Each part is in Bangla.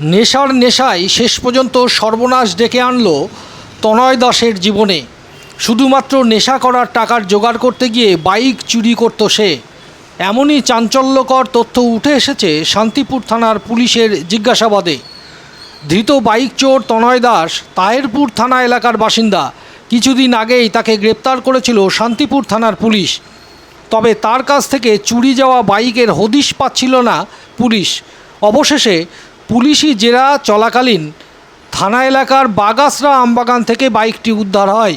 নেশার নেশায় শেষ পর্যন্ত সর্বনাশ ডেকে আনলো তনয় দাসের জীবনে। শুধুমাত্র নেশা করার টাকার জোগাড় করতে গিয়ে বাইক চুরি করত সে। এমনই চাঞ্চল্যকর তথ্য উঠে এসেছে শান্তিপুর থানার পুলিশের জিজ্ঞাসাবাদে। ধৃত বাইক চোর তনয় দাস তায়েরপুর থানা এলাকার বাসিন্দা। কিছুদিন আগেই তাকে গ্রেপ্তার করেছিল শান্তিপুর থানার পুলিশ। তবে তার কাছ থেকে চুরি যাওয়া বাইকের হদিশ পাচ্ছিল না পুলিশ। অবশেষে পুলিশি জেরা চলাকালীন থানা এলাকার বাগাসরা আমবাগান থেকে বাইকটি উদ্ধার হয়।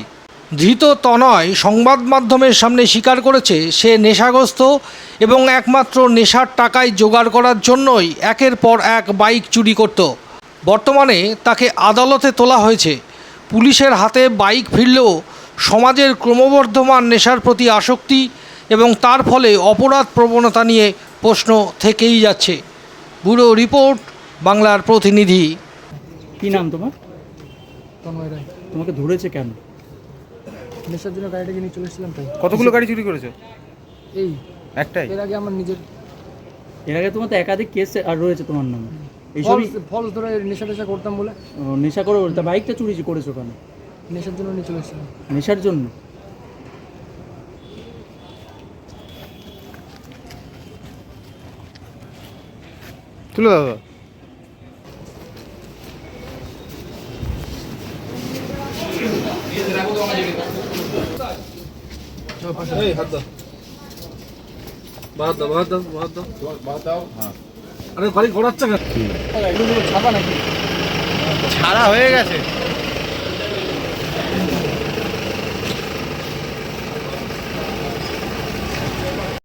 ধৃত তনয় সংবাদ মাধ্যমের সামনে স্বীকার করেছে, সে নেশাগ্রস্ত এবং একমাত্র নেশার টাকায় জোগাড় করার জন্যই একের পর এক বাইক চুরি করত। বর্তমানে তাকে আদালতে তোলা হয়েছে। পুলিশের হাতে বাইক ফিরলেও সমাজের ক্রমবর্ধমান নেশার প্রতি আসক্তি এবং তার ফলে অপরাধ প্রবণতা নিয়ে প্রশ্ন থেকেই যাচ্ছে। ব্যুরো রিপোর্ট বাংলার প্রতিনিধি। কি নাম তোমার? তন্ময় রায়। তোমাকে ধরেছে কেন? নেশার জন্য গাড়িটাকে নিয়ে চলে এসেছিলাম তাই। কতগুলো গাড়ি চুরি করেছ? এই। একটাই? এর আগে আমার নিজের। এর আগে তোমার তো একাধিক কেস আর রয়েছে তোমার নামে। এইসবই ফলস ফলস ধরে নেশা টেশা করতাম বলে। নেশা করে তা বাইকটা চুরি করেছ কেন? নেশার জন্য নিয়ে চলে এসেছিলাম। নেশার জন্য? তুলে দাদা। আরে বাড়ি ঘোরাচ্ছে ছাড়া হয়ে গেছে।